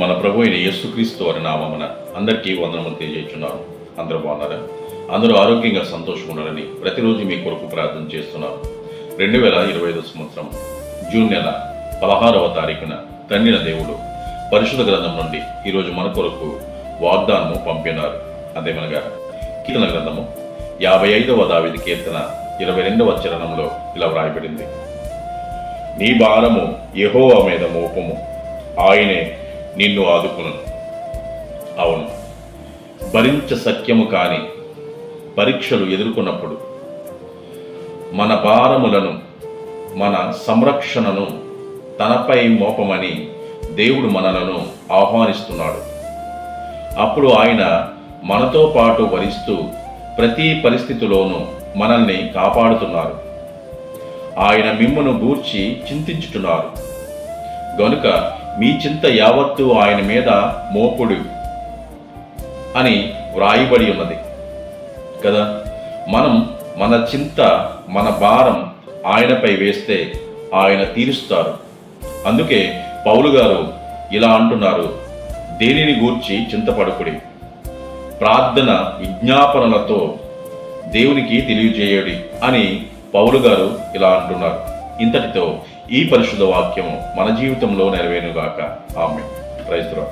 మన ప్రభు అయిన యేసుక్రీస్తు వారి నామమున అందరికీ వందనములు తెలియజేస్తున్నాను. అందరూ బాగున్నారా? అందరూ ఆరోగ్యంగా సంతోషంగా ఉండాలని ప్రతిరోజు మీ కొరకు ప్రార్థన చేస్తున్నాను. రెండు వేల ఇరవై ఐదు సంవత్సరం జూన్ నెల పదహారవ తారీఖున తండ్రిన దేవుడు పరిశుద్ధ గ్రంథం నుండి ఈరోజు మన కొరకు వాగ్దానము పంపినారు. అదేమనగా కీర్తన గ్రంథము యాభై ఐదవ దావిది కీర్తన ఇరవై రెండవ చరణంలో ఇలా వ్రాయబడింది. నీ భారము యెహోవా మీద మోపము. ఆయనే నిన్ను ఆదుకును అవును భరించ సత్యము కాని పరీక్షలు ఎదుర్కొన్నప్పుడు మన భారములను మన సంరక్షణను తనపై మోపమని దేవుడు మనలను ఆహ్వానిస్తున్నాడు. అప్పుడు ఆయన మనతో పాటు వరిస్తూ ప్రతి పరిస్థితిలోనూ మనల్ని కాపాడుతున్నారు. ఆయన మిమ్మను గూర్చి చింతించుతున్నారు. గనుక మీ చింత యావత్తు ఆయన మీద మోపుడు అని వ్రాయబడి ఉన్నది. కదా? మనం మన చింత మన భారం ఆయనపై వేస్తే ఆయన తీరుస్తారు. అందుకే పౌలు గారు ఇలా అంటున్నారు దేనిని గూర్చి చింతపడుకుడి? ప్రార్థన విజ్ఞాపనలతో దేవునికి తెలియజేయడి అని పౌలు గారు ఇలా అంటున్నారు. ఇంతటితో ఈ పరిశుద్ధ వాక్యము మన జీవితంలో నెరవేరుగాక ఆమె రైతురావు